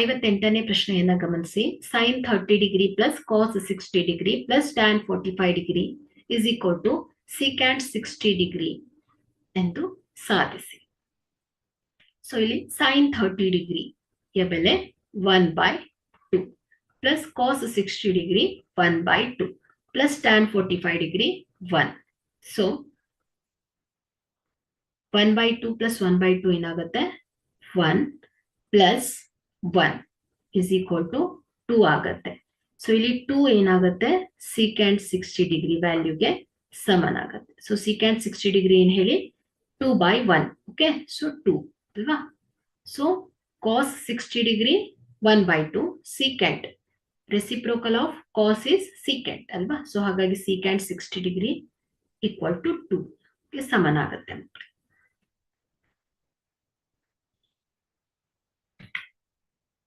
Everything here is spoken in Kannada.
ಐವತ್ತೆಂಟನೇ ಪ್ರಶ್ನೆಯನ್ನ ಗಮನಿಸಿ. Sine thirty degree plus cos sixty degree plus tan forty five degree is equal to secant sixty degree ಎಂದು ಸಾಧಿಸಿ. ಸೊ ಇಲ್ಲಿ ಸೈನ್ ಥರ್ಟಿ ಡಿಗ್ರಿ ಯ ಬೆಲೆ one by two plus cos sixty degree one by two plus tan forty five degree one so one by two plus one by two ಏನಾಗುತ್ತೆ? One plus one is equal to two ಆಗತ್ತೆ ಸೊ ಇಲ್ಲಿ ಟೂ ಏನಾಗುತ್ತೆ ಸೀಕ್ಯಾಂಡ್ sixty degree ವ್ಯಾಲ್ಯೂಗೆ ಸಮನಾಗತ್ತೆ so ಸೀಕ್ಯಾಂಡ್ sixty degree ಏನ್ ಹೇಳಿ two by one okay so two ಅಲ್ವಾ so cos sixty degree one by two secant reciprocal of cos is secant ಅಲ್ವಾ ಸೊ ಹಾಗಾಗಿ secant sixty degree equal to two ಸಮನಾಗತ್ತೆ ಮಕ್ಕಳು